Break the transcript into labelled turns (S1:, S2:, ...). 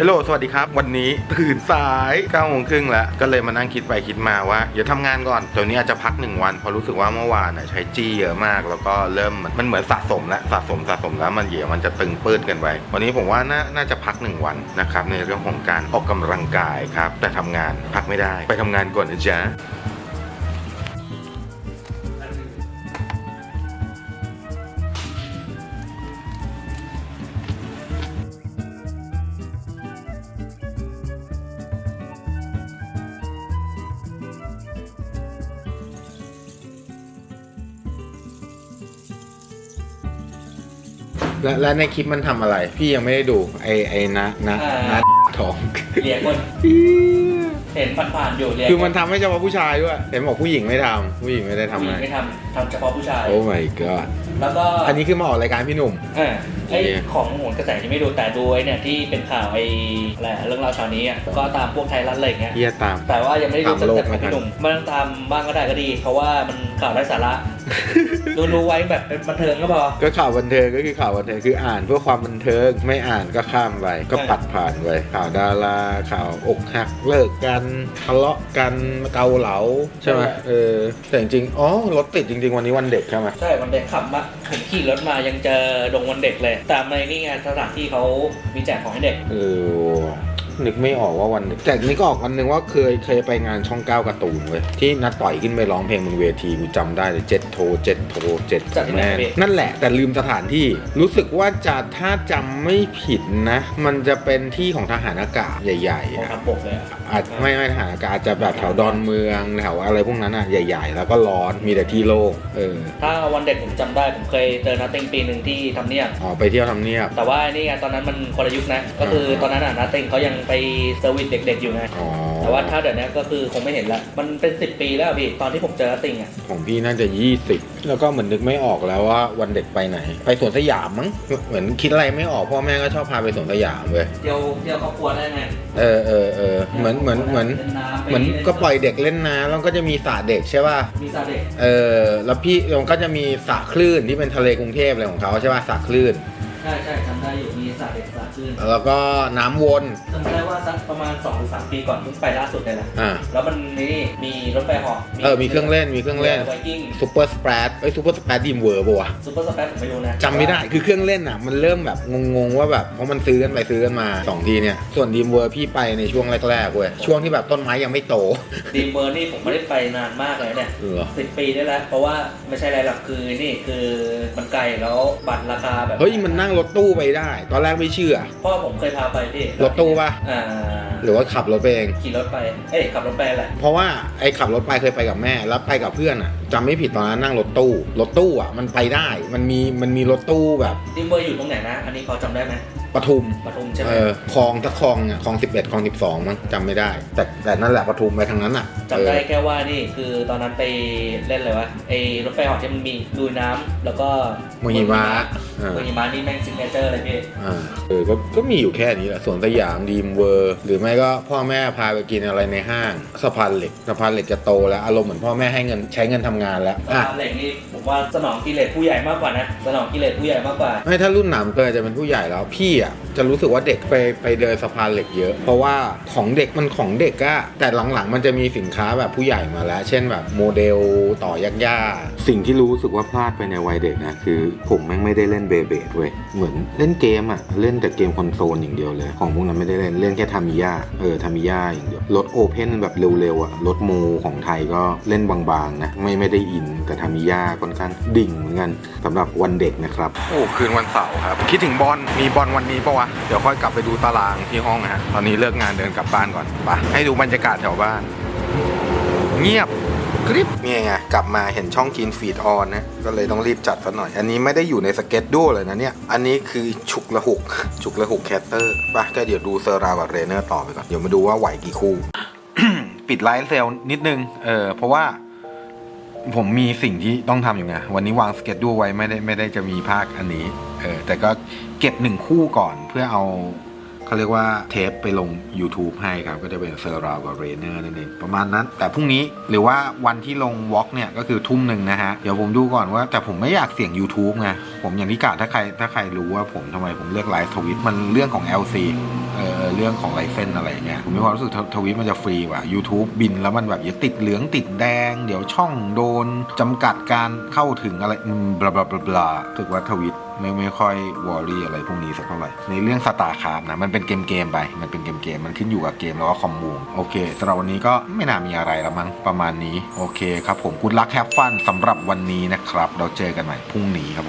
S1: ฮัลโหล สวัสดีครับ วันนี้ตื่นสาย9โมงครึ่งแล้ว ก็เลยมานั่งคิดไปคิดมาว่า เดี๋ยวทำงานก่อนเดี๋ยวนี้อาจจะพักหนึ่งวัน เพราะรู้สึกว่าเมื่อวานน่ะใช้จี้เยอะมาก แล้วก็เริ่มมันเหมือนสะสมแล้วสะสมสะสมแล้วมันเดี๋ยวมันจะตึงปื้นกันไป วันนี้ผมว่าน่าน่าจะพักหนึ่งวันนะครับในเรื่องของการออกกำลังกายครับ แต่ทำงานพักไม่ได้ ไปทำงานก่อนนะจ๊ะ และและในคลิปมันทำอะไร พี่ยังไม่ได้ดูไอไอนะนะ
S2: อ่า
S1: นะทอง
S2: เรียกคนเห็นผ่านๆอยู่เรียก
S1: คือมันทำให้เฉพาะผู้ชายด้วยเห็นบอกผู้หญิงไม่ทำผู้หญิงไม่ได้ทำ
S2: ผู้หญิ
S1: อะ
S2: ง
S1: ไร
S2: ไม่ทำทำเฉพาะผู้ชาย
S1: โอ้ my god
S2: แล้วก็
S1: อันนี้คือมาออกรายการพี่หนุ่ม
S2: เออไอ
S1: โอเค
S2: ของโหนกระแสยังไม่ดูแต่ดูไอเนี่ยที่เป็นข่าวไออะไรอะเรื่องราวเช้านี้อะก็ตามพวกไทยรัฐอะไรอย่างเงี้ย
S1: เฮียตาม
S2: แต่ว่ายังไม่ได้ดู
S1: ตามโลก
S2: แต่ของพี่หนุ่มไมันต้องตามบ้างก็ได้ก็ดี เพราะว่ามันข่าวไร้สาระ ดูดูไว้แบบเป็นบันเทิงก็พอ
S1: ก็ข่าวบันเทิงก็คือข่าวบันเทิงคืออ่านเพื่อความบันเทิงไม่อ่านก็ข้ามไปก็ปัดผ่านไปข่าวดาราข่าวอกหักเลิกกันทะเลาะกันเกาเหลาใช่ไหมเออแต่จริงๆอ๋อรถติดจริง ๆ วันนี้วันเด็กใช่ไหม
S2: ใช่วันเด็กขับมาผมขี่รถมายังเจอดงวันเด็กเลยแต่ในนี่ไงสถานที่เขามีแจกของให้เด็ก
S1: เออ นึกไม่ออกว่าวันเด็กแต่นี่ก็ออกวันหนึ่งว่าเคยเคยไปงานช่องเก้าการ์ตูนเว้ยที่นัดต่อยขึ้นไปร้องเพลงบนเวทีกูจำได้เลยเจ็ดโทเจ็ดโทเจ็ด
S2: จัดที่ไหน
S1: แม่
S2: พี่
S1: นั่นแหละ แต่ลืมสถานที่รู้สึกว่าจะถ้าจำไม่ผิดนะ มันจะเป็นที่ของทหารอากาศใหญ่
S2: ของ
S1: ๆอะ
S2: ทำปกเลยอะ
S1: อาจไม่ไม่ทหารอากาศอาจจะแบบแถวดอนเมืองแถวอะไรพวกนั้นอะใหญ่ ๆ แล้วก็ร้อนมีแต่ที่โล่งเออ
S2: ถ้าวันเด็กผมจำได้ผมเคยเจอนัตเต็งปีหนึ่งที่ทำเนียบ
S1: อ๋อไปเที่ยวทำเนียบ
S2: แต่ว่านี่ไงตอนนั้นมันคนละยุคนะก็คือตอนนั้นอะนัตเต็งเขายังไปเซอร์วิสเด็ก ๆ อยู่ไง
S1: อ๋อ
S2: แต่ว่าถ้าเดี๋ยวนี้ก็คือคงไม่เห็นละมันเป็น 10 ปีแล้วอะพี่ตอนที่ผมเจอนัตเต็งอะ
S1: ของพี่น่าจะ 20 แล้วก็เหมือนนึกไม่ออกแล้วว่าวันเด็กไปไหน ไปสวนสยามมั้งเหมือนคิดอะไรไม่ออกพ่อแม่ก็ชอบพาไปสวนสยามเว้ย
S2: เที่ยวเที่ยวครอบครัวได้ไง
S1: เออเออเออเหมือนเหมือนเหมือน
S2: ล่น้ำไป
S1: เหมือนก็ปล่อยเด็กเล่นน้ำแล้วก็จะมีสระเด็กใช่ป่ะ
S2: มีซาเด็ก
S1: เออแล้วพี่มันก็จะมีสระคลื่นที่เป็นทะเลกรุงเทพอะไรของเขาใช่ป่ะสระคลื่น
S2: ใช่ใช่จำได้อยู่มีซาเด็กซา ขึ้น
S1: แล้วก็น้ำวน
S2: จำได้ว่าสักประมาณ2หรือ3ปีก่อนเพิ่งไปล่าสุดเลยแหละ
S1: อ่า
S2: แล้วมันนี่มีรถไฟเหาะ
S1: เออมีเครื่องเล่นมีเครื่องเล่น
S2: ไวกิ้ง
S1: ซูเปอร์สเปรดเอ้ยซูเปอร์สเปรดดีมเวอร์ป่ะวะ
S2: ซูเปอร์สเปซผมไม่รู้นะ
S1: จำไม่ได้คือเครื่องเล่นอะ มันเริ่มแบบงงๆว่าแบบเพราะมันซื้อกันไปซื้อกันมาสองทีเนี่ยส่วนดีมเวอร์พี่ไปในช่วงแรกๆเว้ยช่วงที่แบบต้นไม้ยังไม่โต
S2: ดีเมอร์นี่ผมไม่ได้ไปนานมากเลยเนี่ย
S1: เออ
S2: สิบปีได้แล้ว เพราะว่าไม่ใช่อะไรหรอกคือนี่คือมันไกลแล้วบัตรราคาแบบ
S1: เฮ้ยมันนั่งรถตู้ไปได้ ตอนแรกไม่เชื่อ
S2: พ่อผมเคยพาไปพี่
S1: รถตู้ปะ
S2: อ่า
S1: หรือว่าขับรถไปเอง
S2: ขี่รถไปเอ้ยขับรถไปแหละ
S1: เพราะว่าไอ้ขับรถไปเคยไปกับแม่ แล้วไปกับเพื่อนอะจำไม่ผิดตอนนั้นนั่งรถตู้ รถตู้อะมันไปได้ มันมีมันมีรถตู้แบบ
S2: ดีเมอร์อยู่ตรงไหนนะ อันนี้พอจำได้ไหม
S1: ปทุม
S2: ปทุมใช่ไหม
S1: เออคลองสักคลองอะคลองสิบเอ็ดคลองสิบสองมั้งจำไม่ได้ แต่แต่นั่นแหละปทุมไปทางนั้นอะ
S2: จำได้
S1: เออ
S2: แค่ว่านี่คือตอนนั้นไปเล่นเลยวะไอ้รถไฟเหอที่มันมีดูน้ำแล้วก็
S1: เมืองหิมะอ่า
S2: เมืองหิมะนี่แม่งซิกเนเจอร์เลยพี่
S1: อ่าเออก็ก็มีอยู่แค่นี้แหละสวนสยามดีมเวอร์หรือไม่ก็พ่อแม่พาไปกินอะไรในห้างสะพานเหล็กสะพานเหล็กจะโตแล้ว อารมณ์เหมือนพ่อแม่ให้เงินใช้เงินทำงานแล้ว
S2: สะ
S1: อะ
S2: พานเหล็กนี่ผมว่าสนองกิเลสผู้ใหญ่มากกว่านะ สนองกิเลสผู้ใหญ่มากกว่า
S1: ไม่ถ้ารุ่นหนามเกินจะเป็นผู้ใหญ่แล้วพี่อะจะรู้สึกว่าเด็กไปไปเดินสะพานเหล็กเยอะ เพราะว่าของเด็กมันของเด็กอะแต่หลังๆ มันจะมีสินค้าแบบผู้ใหญ่มาแล้ว เช่นแบบโมเดลต่อยากๆสิ่งที่รู้สึกว่าพลาดไปในวัยเด็กนะคือ ผมแม่งไม่ได้เล่นเบเบดเว้ยเหมือนเล่นเกมอะเล่นแต่เกมคอนโซลอย่างเดียวเลยของพวกนั้นไม่ได้เล่นเล่นแค่ทามิยาเออทามิยาอย่างเดียวรถโอเพนแบบเร็วๆอะรถโมของไทยก็เล่นบางๆนะไม่ไม่ได้อินแต่ทามิยาค่อนข้างดิ่งเหมือนกันสำหรับวันเด็กนะครับโอ้คืนวันเสาร์ครับคิดถึงบอลมีบอลวันนี้ปะวะ เดี๋ยวค่อยกลับไปดูตารางที่ห้องนะฮะ ตอนนี้เลิกงานเดินกลับบ้านก่อนไปให้ดูบรรยากาศแถวบ้าน เงียบกริบนี่ไงกลับมาเห็นช่องกินฟีดออนนะ ก็เลยต้องรีบจัดซะหน่อย อันนี้ไม่ได้อยู่ในสเก็ตดูเลยนะเนี่ย อันนี้คือฉุกละหุก ฉุกละหุกแคตเตอร์ไปก็เดี๋ยวดูเซอร์รากับเรเนอร์ต่อไปก่อน เดี๋ยวมาดูว่าไหวกี่คู่ ปิดไลฟ์เซลนิดนึง เออเพราะว่า ผมมีสิ่งที่ต้องทำอยู่ไงวันนี้วางสเก็ตดูไว้ไม่ได้ไม่ได้จะมีภาคอันนี้เออแต่ก็เก็บหนึ่งคู่ก่อนเพื่อเอา เขาเรียกว่าเทปไปลง YouTube ให้ครับ ก็จะเป็นเซอร์ราวกับเรเนอร์นั่นเองประมาณนั้น แต่พรุ่งนี้หรือว่าวันที่ลงวอล์กเนี่ยก็คือทุ่มหนึ่งนะฮะ เดี๋ยวผมดูก่อนว่า แต่ผมไม่อยากเสี่ยง YouTube ไงผมอย่างที่กล่าวถ้าใครถ้าใครรู้ว่าผมทำไมผมเลือกไลฟ์ทวิตมันเรื่องของ LC เออเรื่องของไลเซนอะไรเงี้ยผมมีความรู้สึกทวิตมันจะฟรีว่ะ YouTube บินแล้วมันแบบอย่าติดเหลืองติดแดง เดี๋ยวช่องโดนจำกัดการเข้าถึงอะไรบลาบลาบลาบลาถึกว่าทวิต ไม่ไม่ค่อยวอรี่อะไรพวกนี้สักเท่าไหร่ ในเรื่องสตาร์คราฟนะมันเป็นเกมเกมๆไป มันเป็นเกมเกมๆมันขึ้นอยู่กับเกมแล้วก็คอมมูนโอเคสำหรับวันนี้ก็ไม่น่ามีอะไรแล้วมั้งประมาณนี้ โอเคครับผมกุดลักแฮปฟันสำหรับวันนี้นะครับ เราเจอกันใหม่พรุ่งนี้ครับ